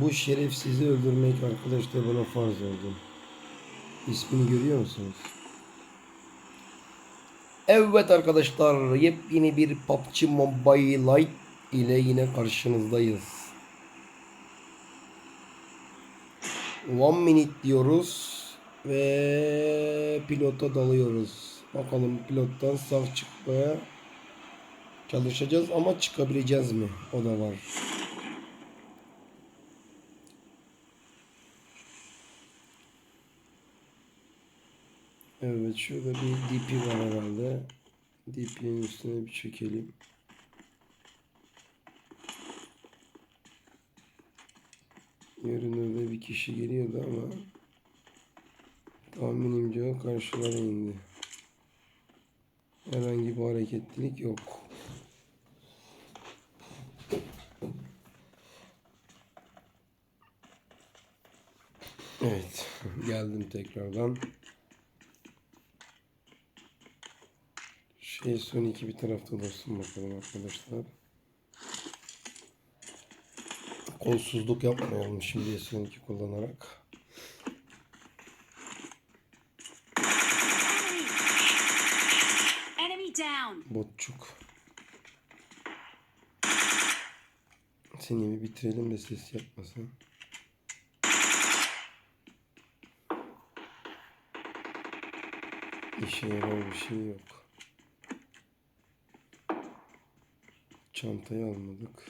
Bu şerefsizi öldürmek arkadaşlar bana farz oldu. İsmini görüyor musunuz? Evet arkadaşlar yepyeni bir PUBG Mobile Lite ile yine karşınızdayız. One minute diyoruz ve pilota dalıyoruz. Bakalım pilottan sağ çıkmaya çalışacağız ama çıkabileceğiz mi? O da var. Evet şurada bir DP var herhalde. DP'nin üstüne bir çekelim. Görünürde bir kişi geliyordu ama tahminimce o karşılara indi. Herhangi bir hareketlilik yok. Evet, geldim tekrardan. Şey son iki bir tarafta dursun bakalım arkadaşlar. Kolsuzluk yapmayalım şimdi son iki kullanarak. Enemy down. Botçuk. Seni bir bitirelim de ses yapmasın. İşe yarar bir şey yok. Çantayı almadık.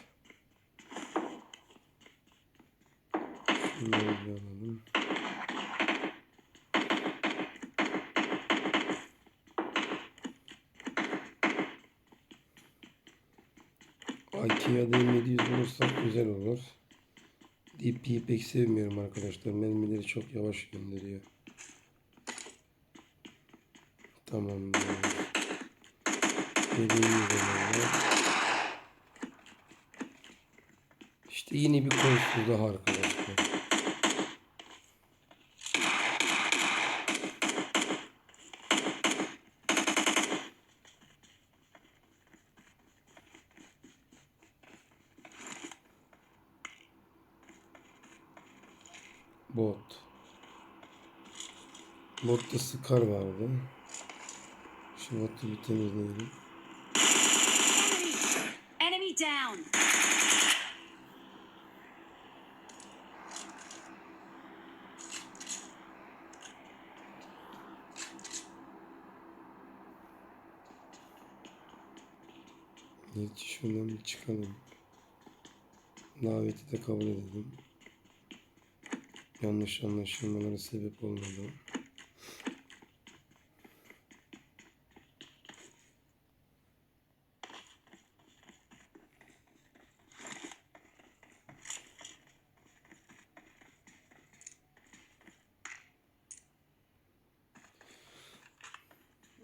Şunları alalım. IKEA'da 700 bulursak güzel olur. DP'yi pek sevmiyorum arkadaşlar. Mermileri çok yavaş gönderiyor. Tamam. Dediğim gibi böyle. İşte yine bir konusuz daha arkadaşlar. Bot. Botta Scar vardı. Şu botu bir temizleyelim. Enemy down. İlk şundan bir çıkalım. Daveti de kabul edelim. Yanlış anlaşılmalara sebep olmadan.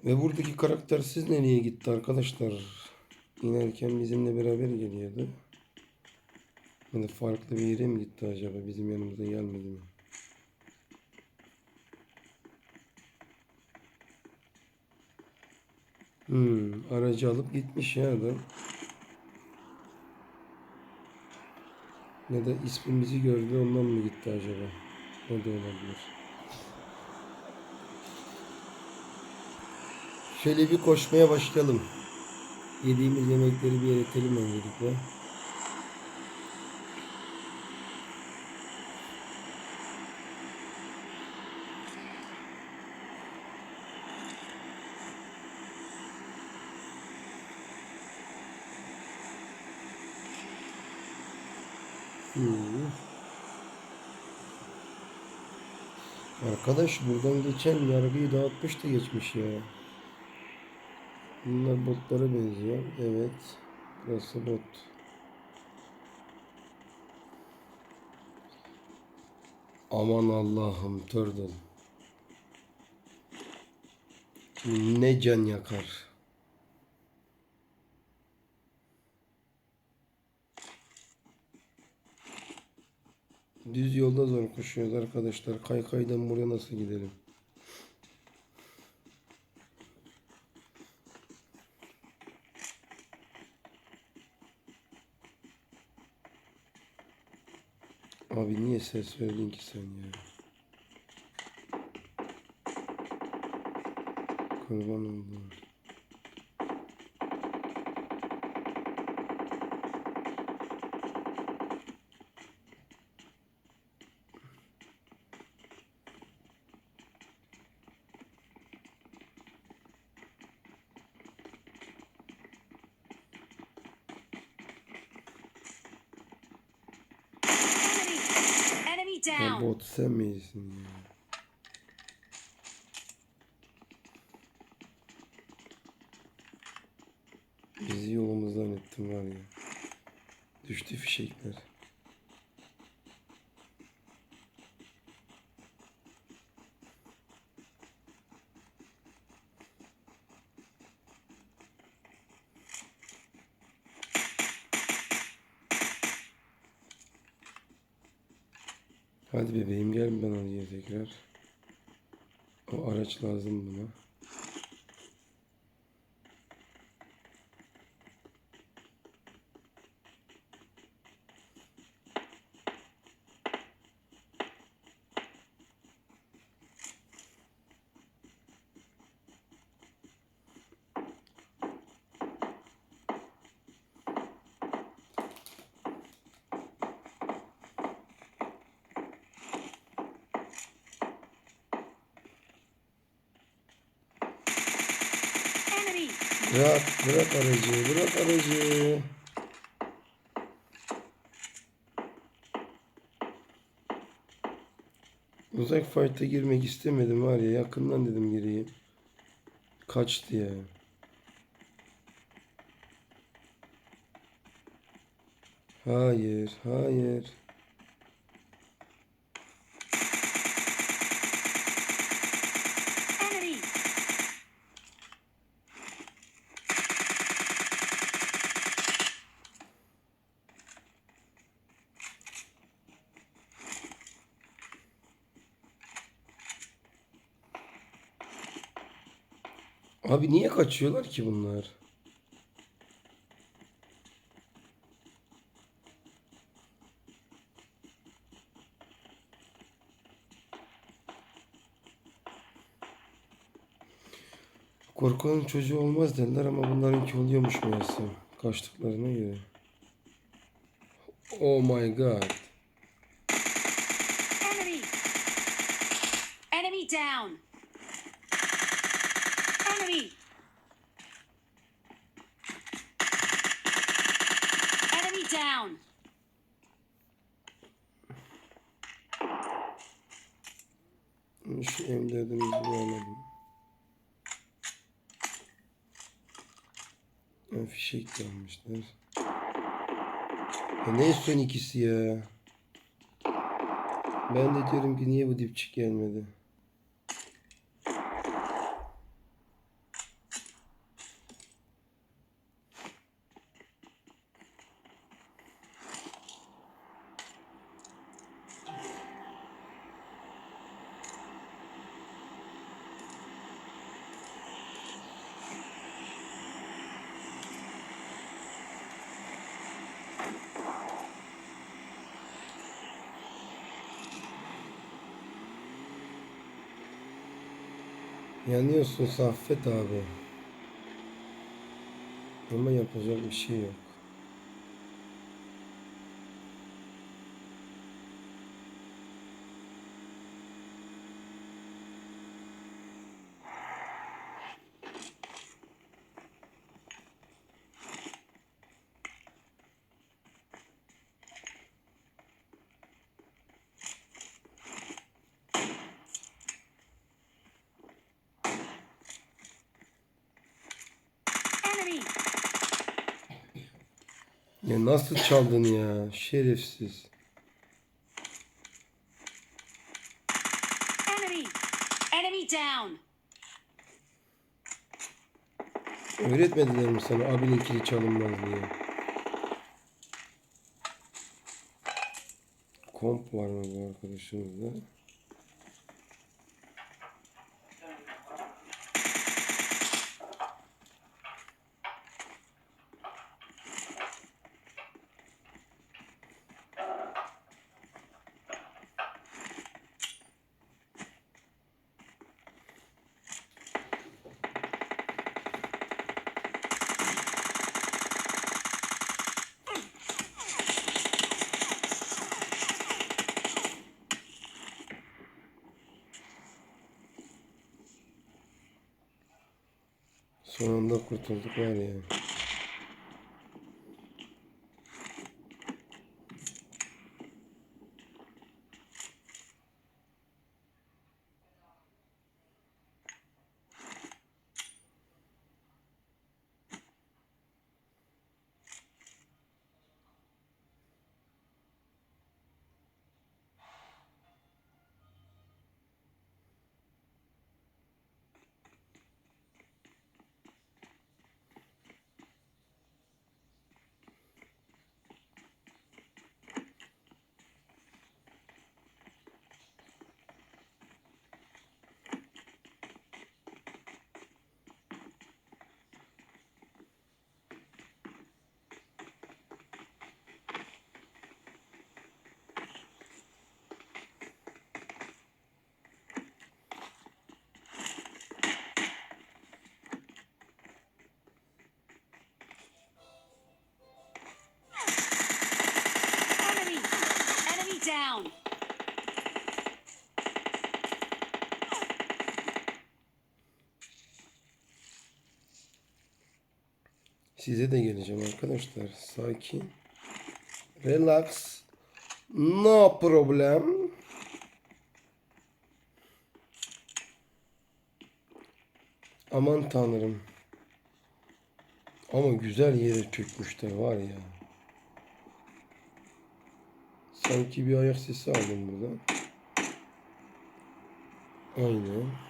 Ve buradaki karakter siz nereye gitti arkadaşlar? İnerken bizimle beraber geliyordu. Ya da farklı bir yere mi gitti acaba? Bizim yanımıza gelmedi mi? Hmm, aracı alıp gitmiş ya adam. Ya da ismimizi gördü ondan mı gitti acaba? O da olabilir. Şöyle bir koşmaya başlayalım. Yediğimiz yemekleri bir eretelim öncelikle. Hmm. Arkadaş buradan geçen yargıyı dağıtmış da geçmiş ya. Bunlar botlara benziyor. Evet. Burası bot. Aman Allah'ım Turtle. Ne can yakar. Düz yolda zor koşuyoruz arkadaşlar. Kaykaydan buraya nasıl gidelim? Abi niye ses verdin ki sen ya? Kurban oldum. Ya bot sen misin ya? Bizi yolumuzdan ettin var ya. Düştü fişekler. Hadi bebeğim gel ben alayım tekrar. O araç lazım buna. Enemy. Bırak, bırak aracı, bırak aracı. Uzak fight'a girmek istemedim var ya, yakından dedim gireyim. Kaçtı ya. Hayır, hayır. Enemy. Abi niye kaçıyorlar ki bunlar? Korkanın çocuğu olmaz derler ama bunlarınki oluyormuş meğerse. Kaçtıklarına göre. Oh my god. Enemy. Enemy down. Enemy. Enemy down. Şu emderdimizi bulamadım. Ha, fişek gelmişler. Ya ne son ikisi ya? Ben de diyorum ki niye bu dipçik gelmedi? Yanıyorsun Saffet abi. Ama yapacak bir şey yok. Ya nasıl çaldın ya? Şerefsiz. Enemy. Enemy down. Öğretmediler mi sana abininkili çalınmaz diye? Komp var mı bu arkadaşımızda? Sonunda kurtulduk var ya. Size de geleceğim arkadaşlar. Sakin. Relax. No problem. Aman tanrım. Ama güzel yere çökmüşler var ya. Sanki bir ayak sesi aldım buradan. Aynen.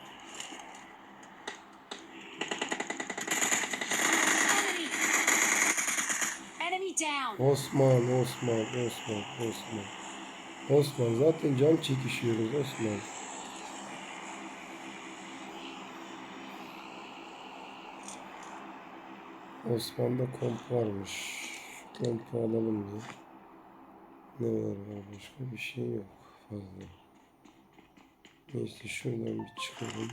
Enemy! Enemy down! Osman, Osman, Osman, Osman. Osman zaten can çekişiyoruz Osman. Osman'da komp varmış. Kompu alalım diye. Ne var var başka bir şey yok fazla. Neyse şuradan bir çıkalım.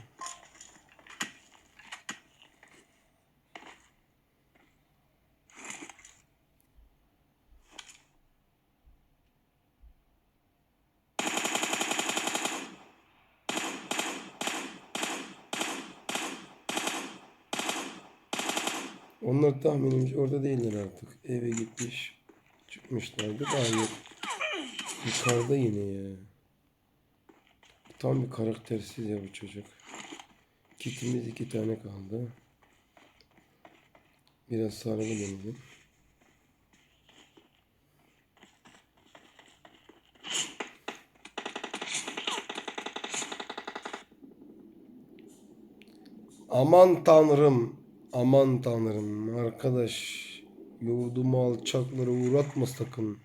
Onlar tahminimce orada değiller artık. Eve gitmiş. Çıkmışlardı hayır. Yukarıda yine ya. Tam bir karaktersiz ya bu çocuk. Kitimiz iki tane kaldı. Biraz sarılı denedim. Aman tanrım. Aman tanrım. Arkadaş. Yurdumu alçaklara uğratma sakın.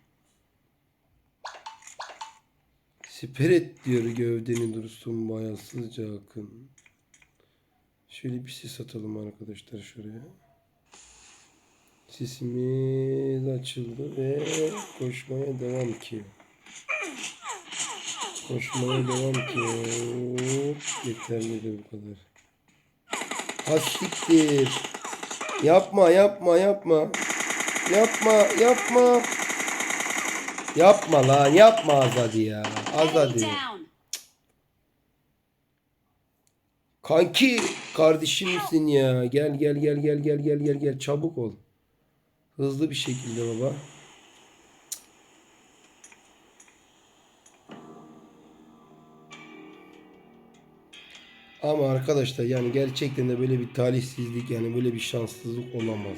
Siper et diyor gövdeni dursun bayasızca akın. Şöyle bir sis atalım arkadaşlar şuraya. Sisimiz açıldı ve koşmaya devam ki. Koşmaya devam ki. Yeterlidir bu kadar. Ha siktir. Yapma yapma yapma. Yapma yapma. Yapma lan yapma Azadi ya. Azadi. Kanki kardeşimsin ya. Gel gel gel gel gel gel gel gel çabuk ol. Hızlı bir şekilde baba. Ama arkadaşlar yani gerçekten de böyle bir talihsizlik yani böyle bir şanssızlık olamaz.